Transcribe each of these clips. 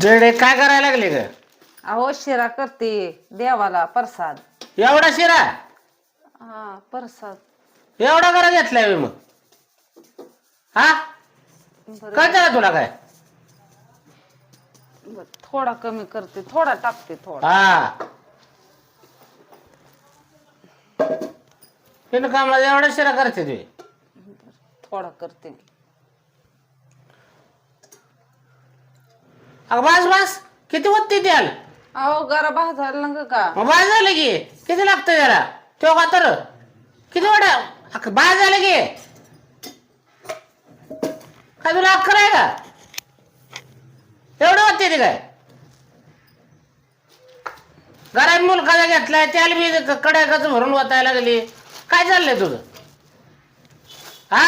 जेडे काय करायला लागले ग? अहो शिरा करते देवाला प्रसाद. एवढा शिरा? हा प्रसाद. एवढा करा घेतलाय बे मग. हा? बरं, काय झालं तुला काय? बरं, थोडा कमी करते थोडा टाकते थोडा. हा. तिनं कामाला एवढा शिरा करते तुम्ही थोडा करते अगं बस बस. किती वत्ती द्याल अहो गरा भाजायला ना का? बाज झालं की. किती लागतं त्याला? तो का तर? किती वाटा बाज झालं की. काय तुला अक्कल आहे का? एवढं वाटते ते काय? घरात मुलगाचा घेतलाय त्याला मी कड्याकाच भरून वाचायला लागली. काय चाललंय तुझं? हा?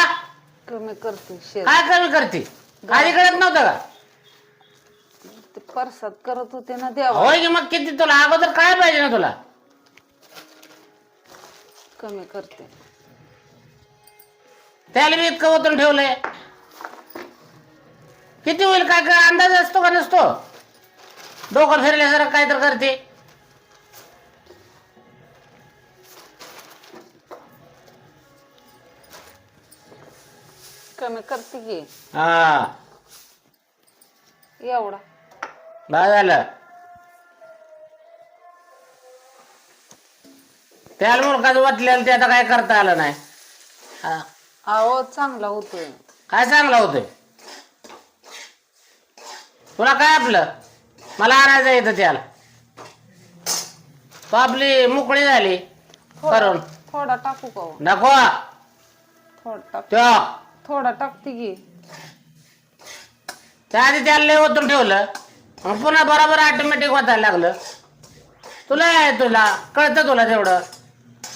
कमी करते काय कमी करते? आधी कळत नव्हतं का? ते प्रसाद करत होते ना देवा. होय की मग किती तुला? अगोदर काय पाहिजे ना तुला? कमी करते. त्याला मी इतकं ओतून ठेवलंय. किती होईल काय काय? अंदाज असतो का नसतो? डोकं फिरल्यासारखं काय तर करते. कमी करते की. हा. एवढा. बा झालं. त्याला मुलगाचं वाटलेलं ते आता काय करता आलं नाही? हा. अहो चांगला होतोय. काय चांगलं होतंय? तुला काय आपलं? मला आणायचं येतं त्याला. तो आपली मोकळी झाली. करून. थोडा टाकू का हो? नको. थोडा टाक थोडा टाकते की. त्या आधी त्याला लय ओतून ठेवलं. मग पुन्हा बरोबर ऑटोमॅटिक वाचायला लागलं. तुला आहे तुला कळतं तुला तेवढं.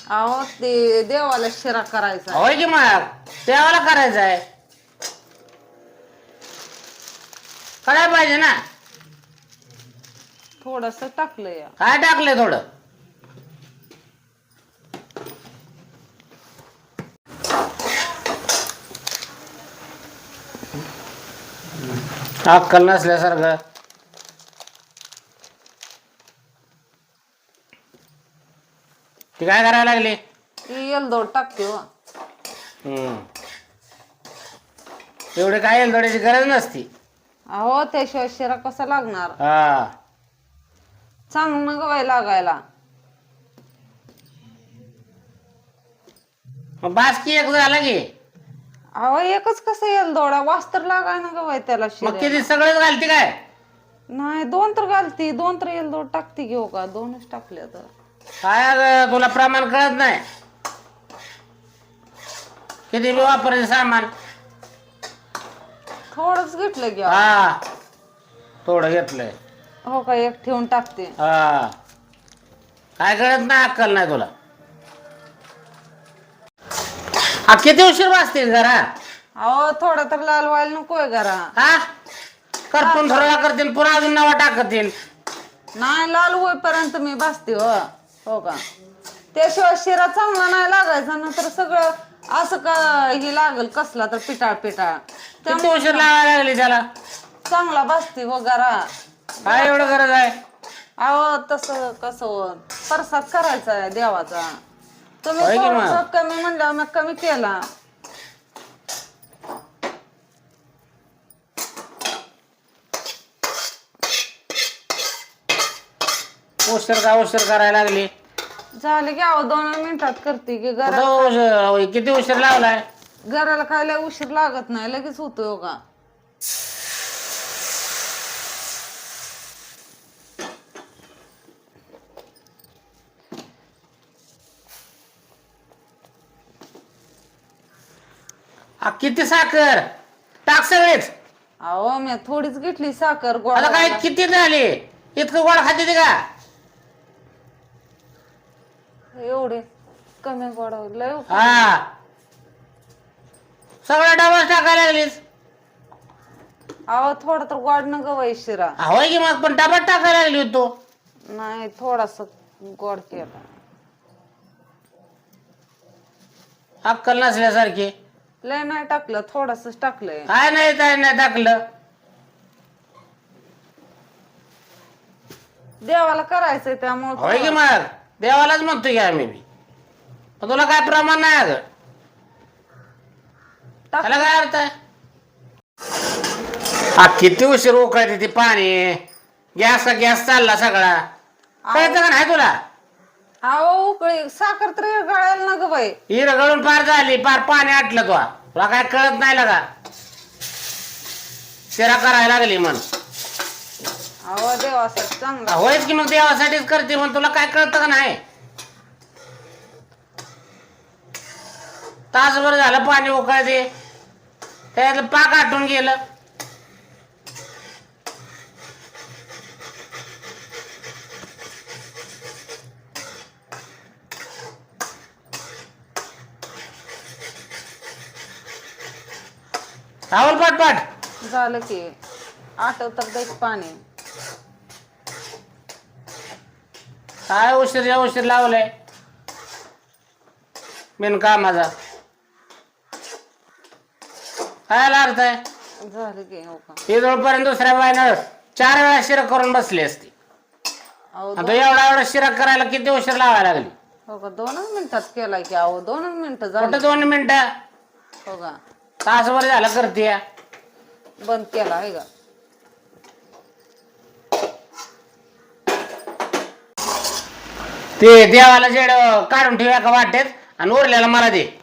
अहो ते देवाला शिरा करायचा होय की मग? तेव्हाला करायचं आहे. करायला पाहिजे ना. थोडस टाकलं या काय टाकलंय थोडं? अक्कल नसल्यासारखं. ती काय करायला लागली? ती येलदोड टाकते हो हम्म. एवढी काय येलदोड्याची गरज नसती. अहो त्याशिवाय शिरा कसा लागणार? हा. चांगलं गवाय लागायला. मग बासकी एक झाला की. अहो एकच कसं येईल दोडा वास्तर लागाय ना गवाय त्याला मग शिरा किती सगळेच घालते काय? नाही दोन तर घालती. दोन तर येईल दोड टाकते घेऊ का? दोनच टाकले तर. काय अगं, तुला प्रमाण कळत नाही? किती बी वापरायचं सामान. थोडंच घेतलं घ्या हा. थोडं घेतलंय. हो का एक ठेवून टाकते. हा. काय कळत नाही अक्कल नाही तुला. हा किती उशीर वाचते जरा? अहो थोडा तर लाल व्हायला नकोय घरा हा? करपून थोडा करतील पुन्हा अजून नवा टाकतील. नाही लाल होईपर्यंत मी बसते हो. हो का? त्याशिवाय शिरा चांगला नाही लागायचा ना तर सगळं असं का हे लागल कसला तर पिटाळ पिटाळ. उशीर लावायला लागली त्याला. चांगला बसते हो घरा काय एवढं गरज आहे. अहो तसं कसं हो, प्रसाद करायचा आहे देवाचा. तुम्ही होय की मग? थोडंसं कमी म्हणलं मग कमी केला. उशीर का उशीर करायला लागली. झाले की अहो दोन मिनिटात करते की घरा कुठं उशीर- किती उशीर लावलाय घराला खायला उशीर लागत नाही लगेच होतो हो का? किती साखर? टाक सगळेच. अहो मी थोडीच घेतली साखर आता गोड काय किती झाली? इतकं गोड खाते ते का? एवढे कमी गोड लय हो. हा. सगळं डबल टाकायला लागलीस. अहो थोडा तर गोड न गवाई शिरा. होय की मग पण डबल टाकायला लागली होती तू. नाही थोडासा गोड केला. अक्कल नसल्यासारखी. लय नाही टाकलं थोडस टाकलंय. काय नाही काय नाही टाकलं. देवाला करायचंय त्यामुळे होय की मग? देवालाच म्हणतोय की आम्ही बी. पण तुला काय प्रमाण नाही अगं? त्याला काय अर्थ आहे? हा किती उशीर उकळते ती पाणी. गॅस गॅस चालला सगळा. कळतं का नाही तुला? अहो उकळी. साखर तर गळायला ना ग बाई. ही रगडून पार झाली पार पाणी आटलं तुला. तुला काय कळत नाही लागा. शिरा करायला लागली म्हण. अहो देवासाठी चांगला. होयच की मग देवासाठीच करते म्हण तुला काय कळतं का नाही? तासभर झालं पाणी उकळते. त्यातलं पाक आटून गेलं. राहुल पटपट. झालं की आठव तर देख पाणी. काय उशीर उशीर लावलंय? बिनका माझा काय अर्थ आहे झालं की हो का? ही जवळपर्यंत दुसऱ्या बायनं चार वेळा शिरक करून बसली असती. अहो आणि तो एवढा एवढा शिरक करायला किती उशीर लावायला लागली? हो का दोनच मिनिटात केलाय की अहो दोनच मिनिटं कुठं झालं दोन मिनिटं? हो का? तासभर झालं करते बंद केला आहे का? ते देवाला जेड काढून ठेवूया का वाटेत आणि उरलेला मला दे.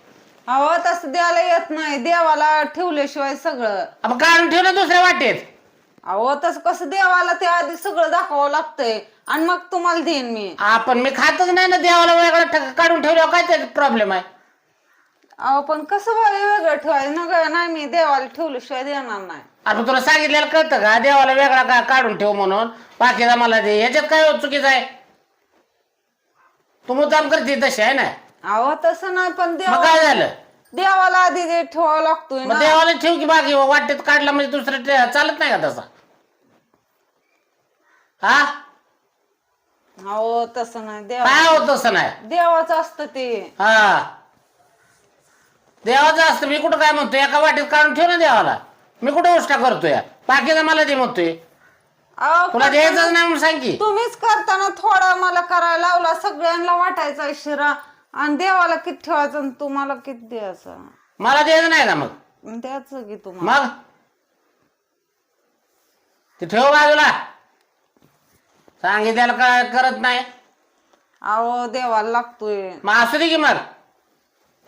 अहो तसं द्यायला येत नाही. देवाला ठेवल्याशिवाय सगळं. आपण काढून ठेव ना दुसऱ्या वाटेत. अहो तसं कसं देवाला ते आधी सगळं दाखवावं लागतंय. आणि मग तुम्हाला देईन मी. आपण मी खातच नाही ना देवाला वेगळं ठक- काढून ठेवल्यावर काय त्याचा प्रॉब्लेम आहे? अहो पण कसं बा वेगळं ठेवायचं? न ग नाही मी देवाला ठेवल्याशिवाय देणार नाही. आपण तुला सांगितलेलं कळतं का? देवाला वेगळा का काढून ठेव म्हणून. बाकीचा मला दे. याच्यात काय चुकीचं आहे? तू मुद्दाम करते तशी आहे ना? अहो तसं नाही पण मग देवा काय झालं? देवाला आधी ते ठेवावं लागतोय मग ना. देवाला ठेव की बाकी वाटेत काढला म्हणजे दुसरं ते चालत नाही का तसा? हा? अहो तसं नाही देवा काय होत तसं नाही? देवाचं असतं ते. हा. देवाचं असतं मी कुठं काय म्हणतोय? एका वाटेत काढून ठेव ना देवाला. मी कुठं उष्टा करतोय? बाकीचा मला दे म्हणतोय. अहो तुला द्यायचंच नाही म्हणून सांग की. तुम्हीच करताना थोडा मला करायला लावला सगळ्यांना वाटायचा शिरा. आणि देवाला किती ठेवायचं आणि तुम्हाला किती द्यायचं? मला द्यायचं नाही का मग. द्यायचं की तुम्हाला? मग? ते ठेव बाजूला. सांगितल्याला काय करत नाही. अहो देवाला लागतोय. मग असू दे की मग.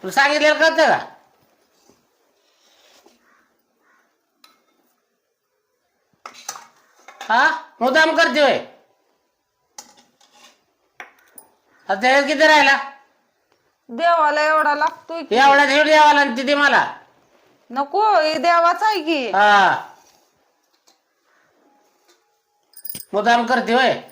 तुला सांगितलेलं कळतं का? हा? मुद्दाम करते होय. आता त्याच्यात किती राहिला? देवाला एवढा लागतोय की. एवढा ठेव द्यावाला आणि तिथे मला. नको हे देवाचा आहे की. हा. मुद्दाम करते होय.